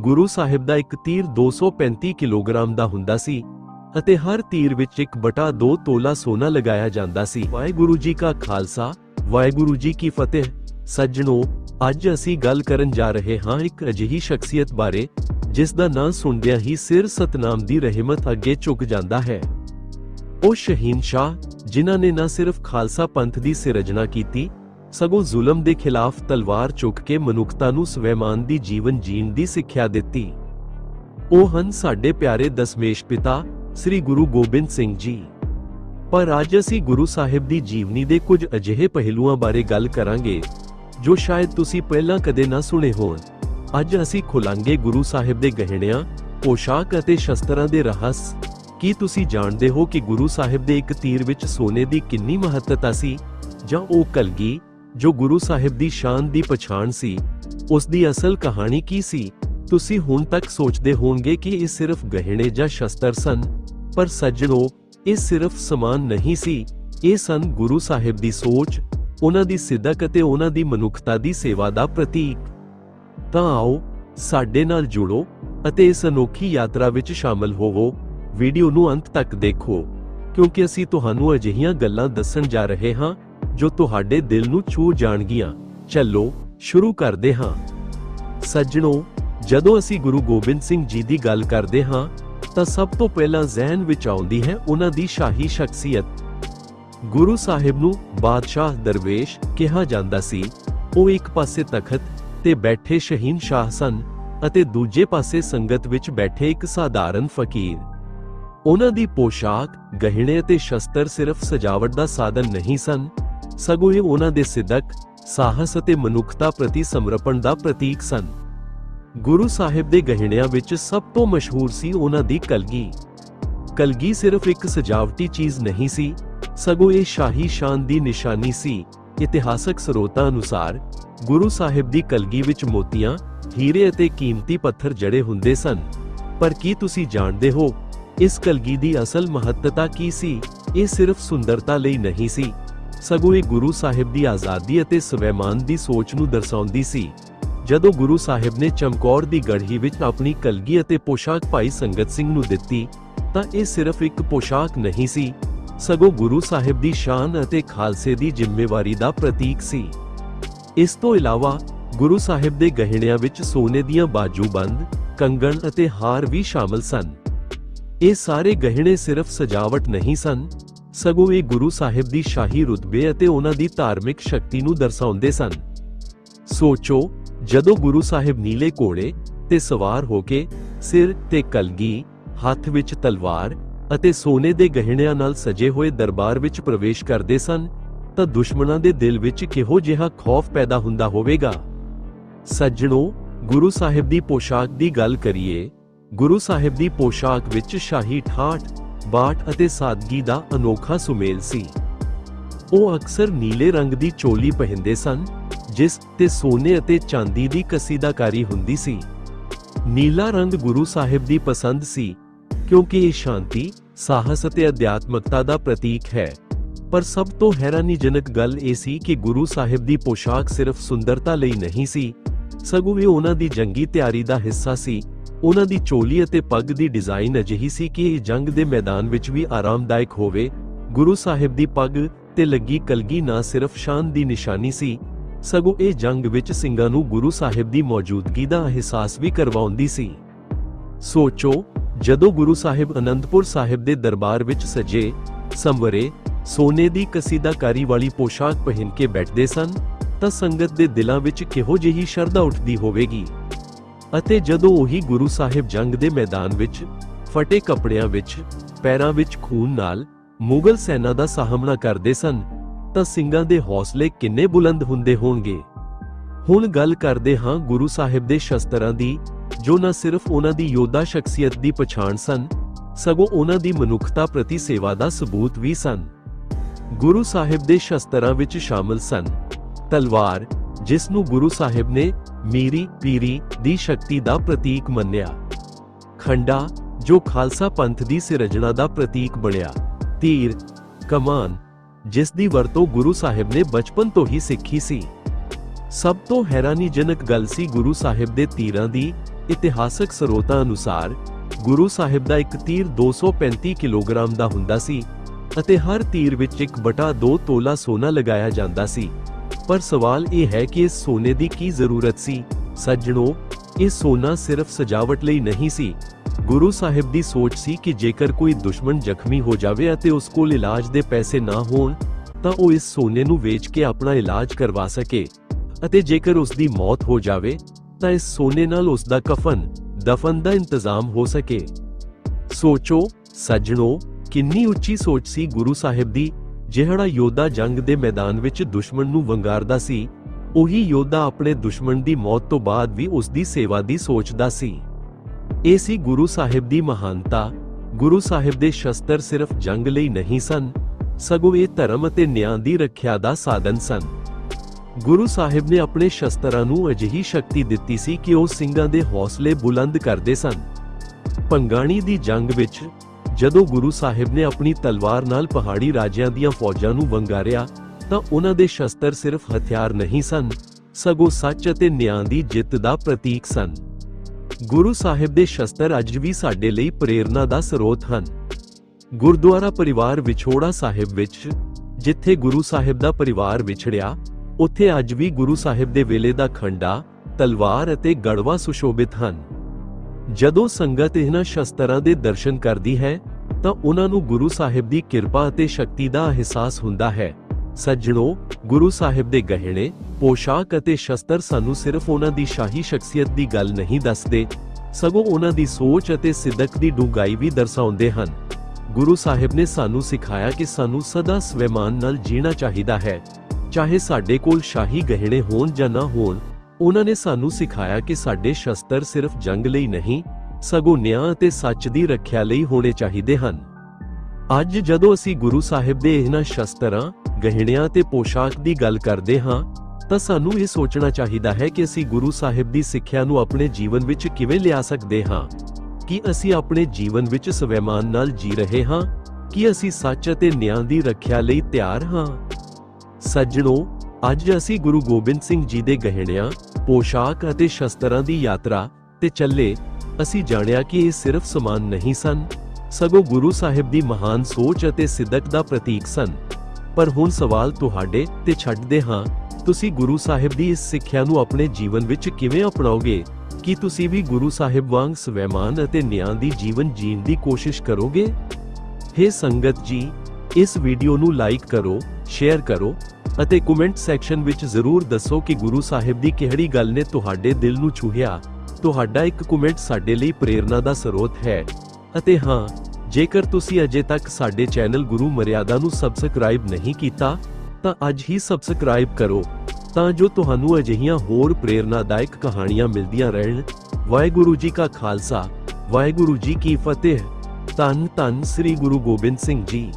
ਗੁਰੂ ਸਾਹਿਬ ਦਾ ਇੱਕ ਤੀਰ 235 ਕਿਲੋਗ੍ਰਾਮ ਦਾ ਹੁੰਦਾ ਸੀ ਅਤੇ ਹਰ ਤੀਰ ਵਿੱਚ ਇੱਕ ਬਟਾ 2 ਤੋਲਾ ਸੋਨਾ ਲਗਾਇਆ ਜਾਂਦਾ ਸੀ। ਵਾਹਿਗੁਰੂ ਜੀ ਕਾ ਖਾਲਸਾ, ਵਾਹਿਗੁਰੂ ਜੀ ਕੀ ਫਤਿਹ। ਸੱਜਣੋ, ਅੱਜ ਅਸੀਂ ਗੱਲ ਕਰਨ ਜਾ ਰਹੇ ਹਾਂ ਇੱਕ ਅਜਿਹੀ ਸ਼ਖਸੀਅਤ ਬਾਰੇ, ਜਿਸ ਦਾ ਨਾਂ ਸੁਣਦਿਆਂ ਹੀ ਸਿਰ ਸਤਨਾਮ ਦੀ ਰਹਿਮਤ ਅੱਗੇ ਝੁਕ ਜਾਂਦਾ ਹੈ। ਉਹ ਸ਼ਹੀਨ ਸ਼ਾਹ, ਜਿਨ੍ਹਾਂ ਨੇ ਨਾ ਸਿਰਫ ਖਾਲਸਾ ਪੰਥ ਦੀ ਸਿਰਜਣਾ ਕੀਤੀ ਸਗੋਂ ਜ਼ੁਲਮ ਦੇ ਖਿਲਾਫ ਤਲਵਾਰ ਚੁੱਕ ਕੇ ਮਨੁੱਖਤਾ ਨੂੰ ਸਵੈਮਾਨ ਦੀ ਜੀਵਨ ਜੀਣ ਦੀ ਸਿੱਖਿਆ ਦਿੱਤੀ। ਉਹ ਹਨ ਸਾਡੇ ਪਿਆਰੇ ਦਸਮੇਸ਼ ਪਿਤਾ, ਸ੍ਰੀ ਗੁਰੂ ਗੋਬਿੰਦ ਸਿੰਘ ਜੀ। ਪਰ ਅੱਜ ਅਸੀਂ ਗੁਰੂ ਸਾਹਿਬ ਦੀ ਜੀਵਨੀ ਦੇ ਕੁਝ ਅਜਿਹੇ ਪਹਿਲੂਆਂ ਬਾਰੇ ਗੱਲ ਕਰਾਂਗੇ, ਜੋ ਸ਼ਾਇਦ ਤੁਸੀਂ ਪਹਿਲਾਂ ਕਦੇ ਨਾ ਸੁਣੇ ਹੋਣ। ਅੱਜ ਅਸੀਂ ਖੁਲਾਂਗੇ ਗੁਰੂ ਸਾਹਿਬ ਦੇ ਗਹਿਣਿਆਂ, ਪੋਸ਼ਾਕ ਅਤੇ ਸ਼ਸਤਰਾਂ ਦੇ ਰਹੱਸ। ਕੀ ਤੁਸੀਂ ਜਾਣਦੇ ਹੋ ਕਿ ਗੁਰੂ ਸਾਹਿਬ ਦੇ ਇੱਕ ਤੀਰ ਵਿੱਚ ਸੋਨੇ ਦੀ ਕਿੰਨੀ ਮਹੱਤਤਾ ਸੀ, ਜਾਂ ਉਹ ਕਲਗੀ ਜੋ ਗੁਰੂ ਸਾਹਿਬ ਦੀ ਸ਼ਾਨ ਦੀ ਪਛਾਣ ਸੀ, ਉਸ ਦੀ ਅਸਲ ਕਹਾਣੀ ਕੀ ਸੀ? ਤੁਸੀਂ ਹੁਣ ਤੱਕ ਸੋਚਦੇ ਹੋਵੋਗੇ ਕਿ ਇਹ ਸਿਰਫ ਗਹਿਣੇ ਜਾਂ ਸ਼ਸਤਰ ਸਨ, ਪਰ ਸੱਜਣੋ, ਇਹ ਸਿਰਫ ਸਮਾਨ ਨਹੀਂ ਸੀ। ਇਹ ਸਨ ਗੁਰੂ ਸਾਹਿਬ ਦੀ ਸੋਚ, ਉਹਨਾਂ ਦੀ ਸਿੱਧਕ ਅਤੇ ਉਹਨਾਂ ਦੀ ਮਨੁੱਖਤਾ ਦੀ ਸੇਵਾ ਦਾ ਪ੍ਰਤੀਕ। ਤਾਂ ਆਓ, ਸਾਡੇ ਨਾਲ ਜੁੜੋ ਅਤੇ ਇਸ ਅਨੋਖੀ ਯਾਤਰਾ ਵਿੱਚ ਸ਼ਾਮਲ ਹੋਵੋ। ਵੀਡੀਓ ਨੂੰ ਅੰਤ ਤੱਕ ਦੇਖੋ, ਕਿਉਂਕਿ ਅਸੀਂ ਤੁਹਾਨੂੰ ਅਜਿਹੀਆਂ ਗੱਲਾਂ ਦੱਸਣ ਜਾ ਰਹੇ ਹਾਂ ਜੋ ਤੁਹਾਡੇ ਦਿਲ ਨੂੰ ਛੂ ਜਾਣਗੀਆਂ। ਚੱਲੋ, ਸ਼ੁਰੂ ਕਰਦੇ ਹਾਂ। ਸੱਜਣੋ, ਜਦੋਂ ਅਸੀਂ ਗੁਰੂ ਗੋਬਿੰਦ ਸਿੰਘ ਜੀ ਦੀ ਗੱਲ ਕਰਦੇ ਹਾਂ, ਤਾਂ ਸਭ ਤੋਂ ਪਹਿਲਾਂ ਜ਼ਿਹਨ ਵਿੱਚ ਆਉਂਦੀ ਹੈ ਉਹਨਾਂ ਦੀ ਸ਼ਾਹੀ ਸ਼ਖਸੀਅਤ। ਗੁਰੂ ਸਾਹਿਬ ਨੂੰ ਬਾਦਸ਼ਾਹ ਦਰਵੇਸ਼ ਕਿਹਾ ਜਾਂਦਾ ਸੀ, ਉਹ ਇੱਕ ਪਾਸੇ ਤਖਤ ਤੇ ਬੈਠੇ ਸ਼ਹੀਨ ਸ਼ਾਹ ਸਨ ਅਤੇ ਦੂਜੇ ਪਾਸੇ ਸੰਗਤ ਵਿੱਚ ਬੈਠੇ ਇੱਕ ਸਾਧਾਰਨ ਫਕੀਰ। ਉਹਨਾਂ ਦੀ ਪੋਸ਼ਾਕ, ਗਹਿਣੇ ਅਤੇ ਸ਼ਸਤਰ ਸਿਰਫ ਸਜਾਵਟ ਦਾ ਸਾਧਨ ਨਹੀਂ ਸਨ ਸਗੋਂ ਇਹ ਉਹਨਾਂ ਦੇ ਸਿੱਧਕ, ਸਾਹਸ ਅਤੇ ਮਨੁੱਖਤਾ ਪ੍ਰਤੀ ਸਮਰਪਣ ਦਾ ਪ੍ਰਤੀਕ ਸਨ। ਗੁਰੂ ਸਾਹਿਬ ਦੇ ਗਹਿਣਿਆਂ ਵਿੱਚ ਸਭ ਤੋਂ ਮਸ਼ਹੂਰ ਸੀ ਉਹਨਾਂ ਦੀ ਕਲਗੀ। ਕਲਗੀ ਸਿਰਫ ਇੱਕ ਸਜਾਵਟੀ ਚੀਜ਼ ਨਹੀਂ ਸੀ, ਸਗੋਂ ਇਹ ਸ਼ਾਹੀ ਸ਼ਾਨ ਦੀ ਨਿਸ਼ਾਨੀ ਸੀ। ਇਤਿਹਾਸਕ ਸਰੋਤਾਂ ਅਨੁਸਾਰ, ਗੁਰੂ ਸਾਹਿਬ ਦੀ ਕਲਗੀ ਵਿੱਚ ਮੋਤੀਆਂ, ਹੀਰੇ ਅਤੇ ਕੀਮਤੀ ਪੱਥਰ ਜੜੇ ਹੁੰਦੇ ਸਨ। ਪਰ ਕੀ ਤੁਸੀਂ ਜਾਣਦੇ ਹੋ, ਇਸ ਕਲਗੀ ਦੀ ਅਸਲ ਮਹੱਤਤਾ ਕੀ ਸੀ? ਇਹ ਸਿਰਫ ਸੁੰਦਰਤਾ ਲਈ ਨਹੀਂ ਸੀ। ਸਗੋਂ ਇਹ ਗੁਰੂ ਸਾਹਿਬ ਦੀ ਆਜ਼ਾਦੀ ਅਤੇ ਸਵੈਮਾਨ ਦੀ ਸੋਚ ਨੂੰ ਦਰਸਾਉਂਦੀ ਸੀ। ਜਦੋਂ ਗੁਰੂ ਸਾਹਿਬ ਨੇ ਚਮਕੌਰ ਦੀ ਗੜ੍ਹੀ ਵਿੱਚ ਆਪਣੀ ਕਲਗੀ ਅਤੇ ਪੋਸ਼ਾਕ ਭਾਈ ਸੰਗਤ ਸਿੰਘ ਨੂੰ ਦਿੱਤੀ, ਤਾਂ ਇਹ ਸਿਰਫ ਇੱਕ ਪੋਸ਼ਾਕ ਨਹੀਂ ਸੀ, ਸਗੋਂ ਗੁਰੂ ਸਾਹਿਬ ਦੀ ਸ਼ਾਨ ਅਤੇ ਖਾਲਸੇ ਦੀ ਜ਼ਿੰਮੇਵਾਰੀ ਦਾ ਪ੍ਰਤੀਕ ਸੀ। ਇਸ ਤੋਂ ਇਲਾਵਾ, ਗੁਰੂ ਸਾਹਿਬ ਦੇ ਗਹਿਣਿਆਂ ਵਿੱਚ ਸੋਨੇ ਦੀਆਂ ਬਾਜੂਬੰਦ ਕੰਗਣ ਅਤੇ ਹਾਰ ਵੀ ਸ਼ਾਮਲ ਸਨ। ਇਹ ਸਾਰੇ ਗਹਿਣੇ ਸਿਰਫ ਸਜਾਵਟ ਨਹੀਂ ਸਨ ਸਗੋਂ ਇਹ ਗੁਰੂ ਸਾਹਿਬ ਦੀ ਸ਼ਾਹੀ ਰੁਤਬੇ ਅਤੇ ਉਹਨਾਂ ਦੀ ਧਾਰਮਿਕ ਸ਼ਕਤੀ ਨੂੰ ਦਰਸਾਉਂਦੇ ਸਨ। ਸੋਚੋ, ਜਦੋਂ ਗੁਰੂ ਸਾਹਿਬ ਨੀਲੇ ਘੋੜੇ ਤੇ ਸਵਾਰ ਹੋ ਕੇ ਸਿਰ ਤੇ ਕਲਗੀ, ਹੱਥ ਵਿੱਚ ਤਲਵਾਰ ਅਤੇ ਸੋਨੇ ਦੇ ਗਹਿਣਿਆਂ ਨਾਲ ਸਜੇ ਹੋਏ ਦਰਬਾਰ ਵਿੱਚ ਪ੍ਰਵੇਸ਼ ਕਰਦੇ ਸਨ, ਤਾਂ ਦੁਸ਼ਮਣਾਂ ਦੇ ਦਿਲ ਵਿੱਚ ਕਿਹੋ ਜਿਹਾ ਖੌਫ ਪੈਦਾ ਹੁੰਦਾ ਹੋਵੇਗਾ? ਸੱਜਣੋ, ਗੁਰੂ ਸਾਹਿਬ ਦੀ ਪੋਸ਼ਾਕ ਦੀ ਗੱਲ ਕਰੀਏ। ਗੁਰੂ ਸਾਹਿਬ ਦੀ ਪੋਸ਼ਾਕ ਵਿੱਚ ਸ਼ਾਹੀ ਠਾਠ ਬਾਟ ਅਤੇ ਸਾਦਗੀ ਦਾ ਅਨੋਖਾ ਸੁਮੇਲ ਸੀ। ਉਹ ਅਕਸਰ ਨੀਲੇ ਰੰਗ ਦੀ ਚੋਲੀ ਪਹਿਨਦੇ ਸਨ, ਜਿਸ ਤੇ ਸੋਨੇ ਅਤੇ ਚਾਂਦੀ ਦੀ ਕਸੀਦਾਕਾਰੀ ਹੁੰਦੀ ਸੀ। ਨੀਲਾ ਰੰਗ ਗੁਰੂ ਸਾਹਿਬ ਦੀ ਪਸੰਦ ਸੀ, ਕਿਉਂਕਿ ਇਹ ਸ਼ਾਂਤੀ, ਸਾਹਸ ਅਤੇ ਅਧਿਆਤਮਕਤਾ ਦਾ ਪ੍ਰਤੀਕ ਹੈ। ਪਰ ਸਭ ਤੋਂ ਹੈਰਾਨੀਜਨਕ ਗੱਲ ਇਹ ਸੀ ਕਿ ਗੁਰੂ ਸਾਹਿਬ ਦੀ ਪੋਸ਼ਾਕ ਸਿਰਫ ਸੁੰਦਰਤਾ ਲਈ ਨਹੀਂ ਸੀ, ਸਗੋਂ ਇਹ ਉਹਨਾਂ ਦੀ ਜੰਗੀ ਤਿਆਰੀ ਦਾ ਹਿੱਸਾ ਸੀ ਉਹਨਾਂ ਦੀ ਚੋਲੀ ਅਤੇ ਪੱਗ ਦੀ ਡਿਜ਼ਾਈਨ ਅਜਿਹੀ ਸੀ ਕਿ ਇਹ ਜੰਗ ਦੇ ਮੈਦਾਨ ਵਿੱਚ ਵੀ ਆਰਾਮਦਾਇਕ ਹੋਵੇ। ਗੁਰੂ ਸਾਹਿਬ ਦੀ ਪੱਗ ਤੇ ਲੱਗੀ ਕਲਗੀ ਨਾ ਸਿਰਫ ਸ਼ਾਨ ਦੀ ਨਿਸ਼ਾਨੀ ਸੀ, ਸਗੋਂ ਇਹ ਜੰਗ ਵਿੱਚ ਸਿੰਘਾਂ ਨੂੰ ਗੁਰੂ ਸਾਹਿਬ ਦੀ ਮੌਜੂਦਗੀ ਦਾ ਅਹਿਸਾਸ ਵੀ ਕਰਵਾਉਂਦੀ ਸੀ। ਸੋਚੋ, ਜਦੋਂ ਗੁਰੂ ਸਾਹਿਬ ਅਨੰਦਪੁਰ ਸਾਹਿਬ ਦੇ ਦਰਬਾਰ ਵਿੱਚ ਸਜੇ, ਸੰਵਰੇ, ਸੋਨੇ ਦੀ ਕਸੀਦਾਕਾਰੀ ਵਾਲੀ ਪੋਸ਼ਾਕ ਪਹਿਨ ਕੇ ਬੈਠਦੇ ਸਨ, ਤਾਂ ਸੰਗਤ ਦੇ ਦਿਲਾਂ ਵਿੱਚ ਕਿਹੋ ਜਿਹੀ ਸ਼ਰਧਾ ਉੱਠਦੀ ਹੋਵੇਗੀ। ਅਤੇ ਜਦੋਂ ਉਹੀ ਗੁਰੂ ਸਾਹਿਬ ਜੰਗ ਦੇ ਮੈਦਾਨ ਵਿੱਚ ਫਟੇ ਕੱਪੜਿਆਂ ਵਿੱਚ, ਪੈਰਾਂ ਵਿੱਚ ਖੂਨ ਨਾਲ ਮੁਗਲ ਸੈਨਾ ਦਾ ਸਾਹਮਣਾ ਕਰਦੇ ਸਨ, ਤਾਂ ਸਿੰਘਾਂ ਦੇ ਹੌਸਲੇ ਕਿੰਨੇ ਬੁਲੰਦ ਹੁੰਦੇ ਹੋਣਗੇ। ਹੁਣ ਗੱਲ ਕਰਦੇ ਹਾਂ ਗੁਰੂ ਸਾਹਿਬ ਦੇ ਸ਼ਸਤਰਾਂ ਦੀ, ਜੋ ਨਾ ਸਿਰਫ ਉਹਨਾਂ ਦੀ ਯੋਧਾ ਸ਼ਖਸੀਅਤ ਦੀ ਪਛਾਣ ਸਨ, ਸਗੋਂ ਉਹਨਾਂ ਦੀ ਮਨੁੱਖਤਾ ਪ੍ਰਤੀ ਸੇਵਾ ਦਾ ਸਬੂਤ ਵੀ ਸਨ। ਗੁਰੂ ਸਾਹਿਬ ਦੇ ਸ਼ਸਤਰਾਂ ਵਿੱਚ ਸ਼ਾਮਲ ਸਨ। ਤਲਵਾਰ ਜਿਸ ਨੂੰ ਗੁਰੂ ਸਾਹਿਬ ਨੇ ਮੀਰੀ ਪੀਰੀ ਦੀ ਸ਼ਕਤੀ ਦਾ ਪ੍ਰਤੀਕ ਮੰਨਿਆ। ਖੰਡਾ, ਜੋ ਖਾਲਸਾ ਪੰਥ ਦੀ ਸਿਰਜਣਾ ਦਾ ਪ੍ਰਤੀਕ ਬਣਿਆ। ਤੀਰ, ਕਮਾਨ, ਜਿਸ ਦੀ ਵਰਤੋਂ ਗੁਰੂ ਸਾਹਿਬ ਨੇ ਬਚਪਨ ਤੋਂ ਹੀ ਸਿੱਖੀ ਸੀ। ਸਭ ਤੋਂ ਹੈਰਾਨੀਜਨਕ ਗੱਲ ਸੀ ਗੁਰੂ ਸਾਹਿਬ ਦੇ ਤੀਰਾਂ ਦੀ ਇਤਿਹਾਸਕ ਸਰੋਤਾਂ ਅਨੁਸਾਰ, ਗੁਰੂ ਸਾਹਿਬ ਦਾ ਇੱਕ ਤੀਰ 235 ਕਿਲੋਗ੍ਰਾਮ ਦਾ ਹੁੰਦਾ ਸੀ ਅਤੇ ਹਰ ਤੀਰ ਵਿੱਚ 1/2 ਤੋਲਾ ਸੋਨਾ ਲਗਾਇਆ ਜਾਂਦਾ ਸੀ। ਪਰ ਸਵਾਲ ਇਹ ਹੈ ਕਿ ਇਸ ਸੋਨੇ ਦੀ ਕੀ ਜ਼ਰੂਰਤ ਸੀ? ਸੱਜਣੋ, ਇਹ ਸੋਨਾ ਸਿਰਫ ਸਜਾਵਟ ਲਈ ਨਹੀਂ ਸੀ। ਗੁਰੂ ਸਾਹਿਬ ਦੀ ਸੋਚ ਸੀ ਕਿ ਜੇਕਰ ਕੋਈ ਦੁਸ਼ਮਣ ਜ਼ਖਮੀ ਹੋ ਜਾਵੇ ਅਤੇ ਉਸ ਕੋਲ ਇਲਾਜ ਦੇ ਪੈਸੇ ਨਾ ਹੋਣ, ਤਾਂ ਉਹ ਇਸ ਸੋਨੇ ਨੂੰ ਵੇਚ ਕੇ ਆਪਣਾ ਇਲਾਜ ਕਰਵਾ ਸਕੇ। ਅਤੇ ਜੇਕਰ ਉਸ ਦੀ ਮੌਤ ਹੋ ਜਾਵੇ, ਤਾਂ ਇਸ ਸੋਨੇ ਨਾਲ ਉਸ ਦਾ ਕਫਨ, ਦਫਨ ਦਾ ਇੰਤਜ਼ਾਮ ਹੋ ਸਕੇ। ਸੋਚੋ, ਸੱਜਣੋ, ਕਿੰਨੀ ਉੱਚੀ ਸੋਚ ਸੀ ਗੁਰੂ ਸਾਹਿਬ ਦੀ ਜਿਹੜਾ ਯੋਧਾ ਜੰਗ ਦੇ ਮੈਦਾਨ ਵਿੱਚ ਦੁਸ਼ਮਣ ਨੂੰ ਵੰਗਾਰਦਾ ਸੀ, ਉਹੀ ਯੋਧਾ ਆਪਣੇ ਦੁਸ਼ਮਣ ਦੀ ਮੌਤ ਤੋਂ ਬਾਅਦ ਵੀ ਉਸ ਦੀ ਸੇਵਾ ਦੀ ਸੋਚਦਾ ਸੀ। ਇਹ ਸੀ ਗੁਰੂ ਸਾਹਿਬ ਦੀ ਮਹਾਨਤਾ। ਗੁਰੂ ਸਾਹਿਬ ਦੇ ਸ਼ਸਤਰ ਸਿਰਫ ਜੰਗ ਲਈ ਨਹੀਂ ਸਨ, ਸਗੋਂ ਇਹ ਧਰਮ ਅਤੇ ਨਿਆਂ ਦੀ ਰੱਖਿਆ ਦਾ ਸਾਧਨ ਸਨ। ਗੁਰੂ ਸਾਹਿਬ ਨੇ ਆਪਣੇ ਸ਼ਸਤਰਾਂ ਨੂੰ ਅਜਿਹੀ ਸ਼ਕਤੀ ਦਿੱਤੀ ਸੀ ਕਿ ਉਹ ਸਿੰਘਾਂ ਦੇ ਹੌਸਲੇ ਬੁਲੰਦ ਕਰਦੇ ਸਨ। ਪੰਗਾਣੀ ਦੀ ਜੰਗ ਵਿੱਚ ਜਦੋਂ ਗੁਰੂ ਸਾਹਿਬ ਨੇ ਆਪਣੀ ਤਲਵਾਰ ਨਾਲ ਪਹਾੜੀ ਰਾਜਿਆਂ ਦੀਆਂ ਫੌਜਾਂ ਨੂੰ ਵੰਗਾਰਿਆ, ਤਾਂ ਉਹਨਾਂ ਦੇ ਸ਼ਸਤਰ ਸਿਰਫ ਹਥਿਆਰ ਨਹੀਂ ਸਨ, ਸਗੋਂ ਸੱਚ ਅਤੇ ਨਿਆਂ ਦੀ ਜਿੱਤ ਦਾ ਪ੍ਰਤੀਕ ਸਨ। ਗੁਰੂ ਸਾਹਿਬ ਦੇ ਸ਼ਸਤਰ ਅੱਜ ਵੀ ਸਾਡੇ ਲਈ ਪ੍ਰੇਰਣਾ ਦਾ ਸਰੋਤ ਹਨ। ਗੁਰਦੁਆਰਾ ਪਰਿਵਾਰ ਵਿਛੋੜਾ ਸਾਹਿਬ ਵਿੱਚ, ਜਿੱਥੇ ਗੁਰੂ ਸਾਹਿਬ ਦਾ ਪਰਿਵਾਰ ਵਿਛੜਿਆ, ਉੱਥੇ ਅੱਜ ਵੀ ਗੁਰੂ ਸਾਹਿਬ ਦੇ ਵੇਲੇ ਦਾ ਖੰਡਾ, ਤਲਵਾਰ ਅਤੇ ਗੜਵਾ ਸੁਸ਼ੋਭਿਤ ਹਨ। ਜਦੋਂ ਸੰਗਤ ਇਹਨਾਂ ਸ਼ਸਤਰਾਂ ਦੇ ਦਰਸ਼ਨ ਕਰਦੀ ਹੈ ਤਾਂ ਉਹਨਾਂ ਨੂੰ ਗੁਰੂ ਸਾਹਿਬ ਦੀ ਕਿਰਪਾ ਅਤੇ ਸ਼ਕਤੀ ਦਾ ਅਹਿਸਾਸ ਹੁੰਦਾ ਹੈ। ਸੱਜਣੋ, ਗੁਰੂ ਸਾਹਿਬ ਦੇ ਗਹਿਣੇ, ਪੋਸ਼ਾਕ ਅਤੇ ਸ਼ਸਤਰ ਸਾਨੂੰ ਸਿਰਫ ਉਹਨਾਂ ਦੀ ਸ਼ਾਹੀ ਸ਼ਖਸੀਅਤ ਦੀ ਗੱਲ ਨਹੀਂ ਦੱਸਦੇ, ਸਗੋਂ ਉਹਨਾਂ ਦੀ ਸੋਚ ਅਤੇ ਸਿੱਧਕ ਦੀ ਡੂੰਘਾਈ ਵੀ ਦਰਸਾਉਂਦੇ ਹਨ। ਗੁਰੂ ਸਾਹਿਬ ਨੇ ਸਾਨੂੰ ਸਿਖਾਇਆ ਕਿ ਸਾਨੂੰ ਸਦਾ ਸਵੈਮਾਨ ਨਾਲ ਜੀਣਾ ਚਾਹੀਦਾ ਹੈ। ਚਾਹੇ ਸਾਡੇ ਕੋਲ ਸ਼ਾਹੀ ਗਹਿਣੇ ਹੋਣ ਜਾਂ ਨਾ ਹੋਣ, ਉਹਨਾਂ ਨੇ ਸਾਨੂੰ ਸਿਖਾਇਆ ਕਿ ਸਾਡੇ ਸ਼ਸਤਰ ਸਿਰਫ ਜੰਗ ਲਈ ਨਹੀਂ ਸਗੋਂ ਨਿਆਂ ਅਤੇ ਸੱਚ ਦੀ ਰੱਖਿਆ ਲਈ ਹੋਣੇ ਚਾਹੀਦੇ ਹਨ। ਅੱਜ ਜਦੋਂ ਅਸੀਂ ਗੁਰੂ ਸਾਹਿਬ ਦੇ ਇਹਨਾਂ ਸ਼ਸਤਰਾਂ, ਗਹਿਣਿਆਂ ਤੇ ਪੋਸ਼ਾਕ ਦੀ ਗੱਲ ਕਰਦੇ ਹਾਂ, ਤਾਂ ਸਾਨੂੰ ਇਹ ਸੋਚਣਾ ਚਾਹੀਦਾ ਹੈ ਕਿ ਅਸੀਂ ਗੁਰੂ ਸਾਹਿਬ ਦੀ ਸਿੱਖਿਆ ਨੂੰ ਆਪਣੇ ਜੀਵਨ ਵਿੱਚ ਕਿਵੇਂ ਲਿਆ ਸਕਦੇ ਹਾਂ। ਕੀ ਅਸੀਂ ਆਪਣੇ ਜੀਵਨ ਵਿੱਚ ਸਵੈਮਾਨ ਨਾਲ ਜੀ ਰਹੇ ਹਾਂ, ਕੀ ਅਸੀਂ ਸੱਚ ਅਤੇ ਨਿਆਂ ਦੀ ਰੱਖਿਆ ਲਈ ਤਿਆਰ ਹਾਂ। ਸੱਜਣੋ, ਅੱਜ ਅਸੀਂ ਗੁਰੂ ਗੋਬਿੰਦ ਸਿੰਘ ਜੀ ਦੇ ਗਹਿਣਿਆਂ, ਪੋਸ਼ਾਕ ਅਤੇ ਸ਼ਸਤਰਾਂ ਦੀ ਯਾਤਰਾ ਤੇ ਚੱਲੇ ਅਸੀਂ ਜਾਣਿਆ ਕਿ ਇਹ ਸਿਰਫ ਸਮਾਨ ਨਹੀਂ ਸਨ। ਸਗੋਂ ਗੁਰੂ ਸਾਹਿਬ ਦੀ ਮਹਾਨ ਸੋਚ ਅਤੇ ਸਿੱਧਕ ਦਾ ਪ੍ਰਤੀਕ ਸਨ। ਪਰ ਹੁਣ ਸਵਾਲ ਤੁਹਾਡੇ ਤੇ ਛੱਡਦੇ ਹਾਂ, ਤੁਸੀਂ ਗੁਰੂ ਸਾਹਿਬ ਦੀ ਇਸ ਸਿੱਖਿਆ ਨੂੰ ਆਪਣੇ ਜੀਵਨ ਵਿੱਚ ਕਿਵੇਂ ਅਪਣਾਓਗੇ? ਕੀ ਤੁਸੀਂ ਵੀ ਗੁਰੂ ਸਾਹਿਬ ਵਾਂਗ ਸਵੈਮਾਨ ਅਤੇ ਨਿਆਂ ਦੀ ਜੀਵਨ ਜੀਣ ਦੀ ਕੋਸ਼ਿਸ਼ ਕਰੋਗੇ? ਹੇ ਸੰਗਤ ਜੀ, ਇਸ ਵੀਡੀਓ ਨੂੰ ਲਾਈਕ ਕਰੋ, ਸ਼ੇਅਰ ਕਰੋ ਅਤੇ ਕਮੈਂਟ ਸੈਕਸ਼ਨ ਵਿੱਚ ਜ਼ਰੂਰ ਦੱਸੋ ਕਿ ਗੁਰੂ ਸਾਹਿਬ ਦੀ ਕਿਹੜੀ ਗੱਲ ਨੇ ਤੁਹਾਡੇ ਦਿਲ ਨੂੰ ਛੂਹਿਆ। ਤੁਹਾਡਾ ਇੱਕ ਕਮੈਂਟ ਸਾਡੇ ਲਈ ਪ੍ਰੇਰਣਾ ਦਾ ਸਰੋਤ ਹੈ। ਅਤੇ ਹਾਂ, ਜੇਕਰ ਤੁਸੀਂ ਅਜੇ ਤੱਕ ਸਾਡੇ ਚੈਨਲ ਗੁਰੂ ਮਰਿਆਦਾ ਨੂੰ ਸਬਸਕ੍ਰਾਈਬ ਨਹੀਂ ਕੀਤਾ, ਤਾਂ ਅੱਜ ਹੀ ਸਬਸਕ੍ਰਾਈਬ ਕਰੋ। ਤਾਂ ਜੋ ਤੁਹਾਨੂੰ ਅਜਿਹੀਆਂ ਹੋਰ ਪ੍ਰੇਰਨਾਦਾਇਕ ਕਹਾਣੀਆਂ ਮਿਲਦੀਆਂ ਰਹਿਣ। ਵਾਹਿਗੁਰੂ ਜੀ ਕਾ ਖਾਲਸਾ, ਵਾਹਿਗੁਰੂ ਜੀ ਕੀ ਫਤਿਹ। ਧੰਨ ਧੰਨ ਸ੍ਰੀ ਗੁਰੂ ਗੋਬਿੰਦ ਸਿੰਘ ਜੀ।